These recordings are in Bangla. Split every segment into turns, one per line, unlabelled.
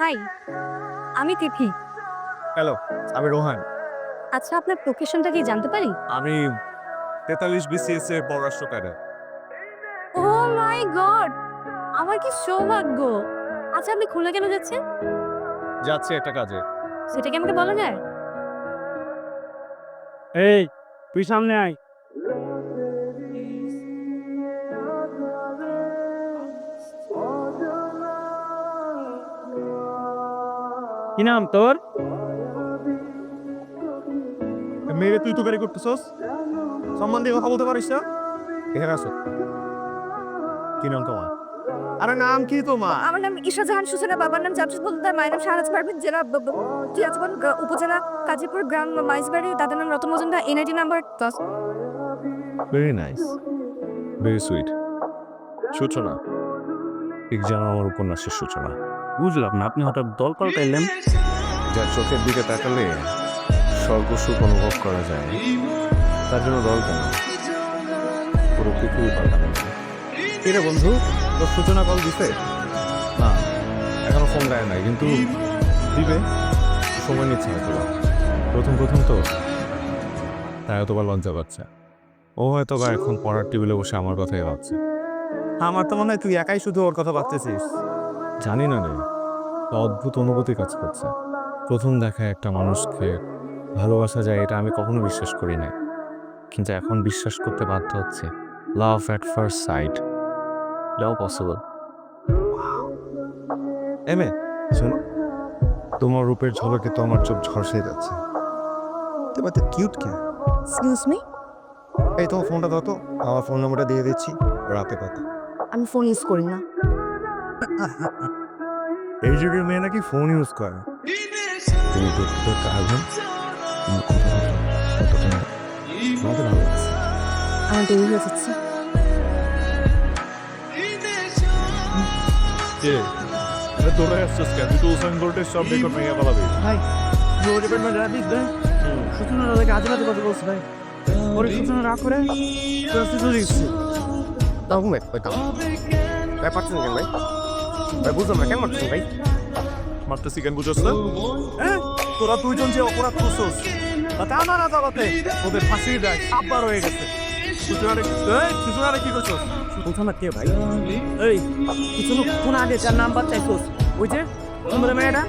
হাই আমি তিথি।
হ্যালো আমি রোহান।
আচ্ছা আপনার লোকেশনটা কি জানতে পারি?
আমি তেতাল্লিশ বিসিএস এর পররাষ্ট্র ক্যাডার
ও মাই গড আমার কি সৌভাগ্য! আচ্ছা আপনি খুলনা কেন যাচ্ছেন?
যাচ্ছি একটা কাজে।
সেটা কি আমাকে বলা যায়?
এই তুই সামনে আয়। কি নাম তোর?
মেয়ে তুই তো গাড়ি করতেছস। সম্মান দিয়ে কথা বলতে পারিস না? এখানে আসো। কি নাম তোমার? আরে নাম কি তোমার?
আমার নাম ঈশা জাহান সূচনা বাবার নাম জামশেদ বলদার মায়ের নাম শাহরাজ পারভিন জেলা ব- উপজেলা কাজীপুর গ্রাম মাইজবাড়ি দাদার নাম রতন মজুমদার এনআইডি নাম্বার দশ।
ভেরি নাইস ভেরি সুইট সূচনা। যেন আমার উপন্যাসের সূচনা।
বুঝলাম না আপনি হঠাৎ দল পাল্টাইলেন?
যার চোখের দিকে তাকালে স্বর্গ সুখ অনুভব করা যায় তার জন্য দল কেন? পুরো পৃথিবী পাল্টানো
বন্ধু তোর সূচনা কল দিছে?
না এখনও ফোন দেয় নাই কিন্তু দিবে সময় নিচ্ছে হয়তো। প্রথম প্রথম তো তাই হয়তো বা লজ্জা পাচ্ছে। ও হয়তো বা এখন পড়ার টেবিলে বসে আমার কথাই ভাবছে।
আমার তো মনে হয় তুই একাই শুধু ওর কথা ভাবতেছিস।
জানি না রে। অদ্ভুত অনুভূতি কাজ করছে। প্রথম দেখায় একটা মানুষকে ভালোবাসা যায় এটা আমি কখনো বিশ্বাস করি নাই। কিন্তু এখন বিশ্বাস করতে বাধ্য হচ্ছে। লাভ অ্যাট ফার্স্ট সাইট এটাও পসিবল এমে শোনো। তোমার রূপের ঝলকে তো আমার চোখ ঝলসে যাচ্ছে। তোমার তো কিউট কে
এক্সকিউজ মি
এই তোমার ফোনটা দাও তো। আমার ফোন নাম্বারটা দিয়ে দিচ্ছি। রাতে কথা।
আমি ফোন ইউজ করি না।
এই যুগের মেয়ে নাকি ফোন ইউজ করে। তুমি দেখতে আসবেন তুমি কথা বলো। কতটা না ভালো লাগছে।
আমার দেরি হয়ে যাচ্ছে।
কে? এটা তোরা আসছিস কেন? তুই তো উসাইন বোল্টের সব রেকর্ড ভেঙে পালাবি
ভাই রোড ডিপার্টমেন্ট রাবিক ভাই। সূচনা দাদাকে আজে বাজে কথা বলছে ভাই। ওর সূচনা রাগ করে
তাও ভাই পারছেন কেন ভাই? ভাই বুঝলাম না কেন পারছেন ভাই?
মারতেছি কেন বুঝছ না? হ্যাঁ তোরা দুইজন যে অপরাধ করছস তাতে আমার আদালতে ওদের ফাঁসির দেয় আব্বার হয়ে গেছে। সুচনারে কি করছস?
সূচনা কে ভাই? এই কিছু কোন আগে যার নাম্বার চাইছোস? ওই যে তোমাদের মেয়েটা?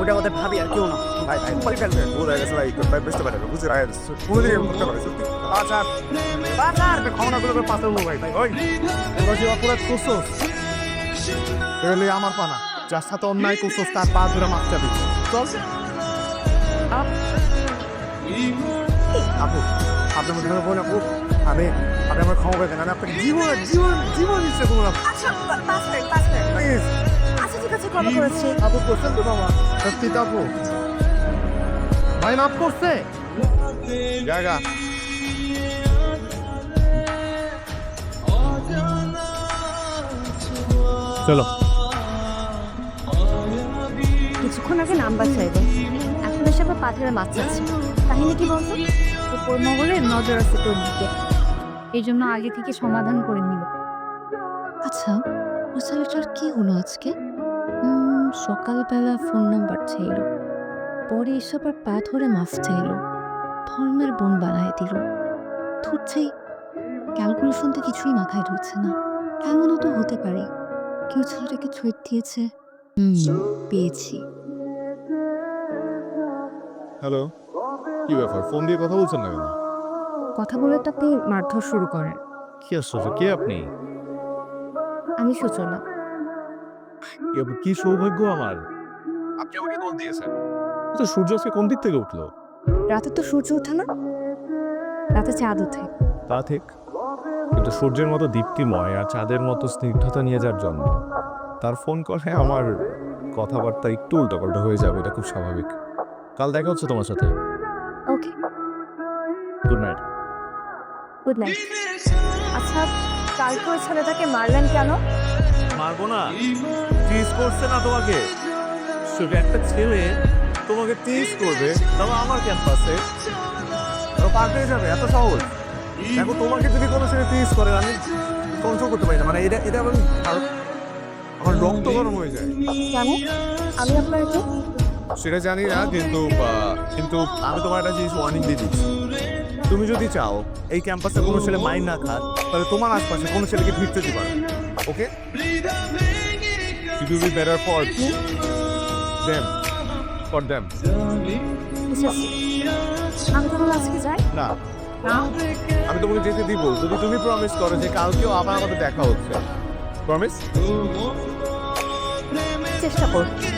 ওটা ওদের ভাবি আর কেউ না।
ভাই ভাই পরে ফেলবে বোঝা গেছে ভাই ভাই বুঝতে পারে বুঝতে পারে কোনোদিন করতে পারে সত্যি?
বাজার। ক্ষমতাগুলো পাতে উঠো ভাই ভাই ওই তোরা যে অপরাধ করছস এগুলি আমার পানা। যার সাথে অন্যায় করছস তার পা ধরে মাপ চাবি। চল। আপু আপনি আমাকে ধরে বলেন আপু? আমি আপনি আমার ক্ষমা করে দেন আমি আপনাকে জীবন জীবন জীবন ইচ্ছে করব না আপু করছেন তো বাবা সত্যি তো আপু। ভাই মাফ করছে? জায়গা। চলো।
কিছুক্ষণ আগে নাম্বার চাইবে এখন এসে আবার পাথরের মাছ চাচ্ছে। কাহিনী কি বলতো? উপর নজর আছে তোর দিকে। এই জন্য আগে থেকে সমাধান করে নিল আচ্ছা ও ছেলেটার কি হলো আজকে? সকালবেলা ফোন নাম্বার চাইল। পরে এসে আবার পা ধরে মাছ চাইল। ধর্মের বোন বানায় দিল। ধরছেই ক্যালকুলেশন তো কিছুই মাথায় ঢুকছে না। এমনও তো হতে পারে। কেউ ছেলেটাকে থ্রেট দিয়েছে। হুম। পেয়েছি।
হ্যালো কি ব্যাপার? ফোন দিয়ে কথা বলছেন না কেন?
কথা বলে তো আপনি মারধর শুরু করেন
কি আশ্চর্য কে আপনি?
আমি সূচনা।
কি- কি সৌভাগ্য আমার। আপনি আমাকে কল দিয়েছেন? তো সূর্য আজকে কোন দিক থেকে উঠল?
রাতে তো সূর্য ওঠে না। রাতে চাঁদ ওঠে।
তা ঠিক। কিন্তু সূর্যের মতো দীপ্তিময় আর চাঁদের মতো স্নিগ্ধতা নিয়ে যার জন্ম। তার ফোন কলে আমার কথাবার্তা একটু উল্টাপাল্টা হয়ে যাবে এটা খুব স্বাভাবিক। কাল দেখা হচ্ছে তোমার সাথে।
Okay
good night
good night আচ্ছা কালকে ওই ছেলেটাকে মারলেন কেন?
মারবো না। টিজ করছে না তোমাকে। শুধু একটা ছেলে তোমাকে টিজ করবে তাও আমার ক্যাম্পাসে পার পেয়ে যাবে এত সহজ। দেখো তোমাকে যদি কোনো ছেলে টিজ করে আমি কন্ট্রোল করতে পারি না। মানে এটা এটা আমি আর- আমার রক্ত গরম হয়ে যায়।
কেন আমি আপনার কে
সেটা জানি না কিন্তু কিন্তু আমি তোমার একটা জিনিস ওয়ার্নিং দিয়ে দিচ্ছি। তুমি যদি চাও এই ক্যাম্পাসে কোনো ছেলে মাইন্ড না খাক তাহলে তোমার আশপাশে কোনো ছেলেকে ভিড়তে পারো okay it will be better for them for them
আমি তাহলে আজকে যাই? না।
আমি তোমাকে যেতে দিব, যদি তুমি প্রমিস করো যে কালকেও আবার আমাদের দেখা হচ্ছে। প্রমিস
চেষ্টা করছি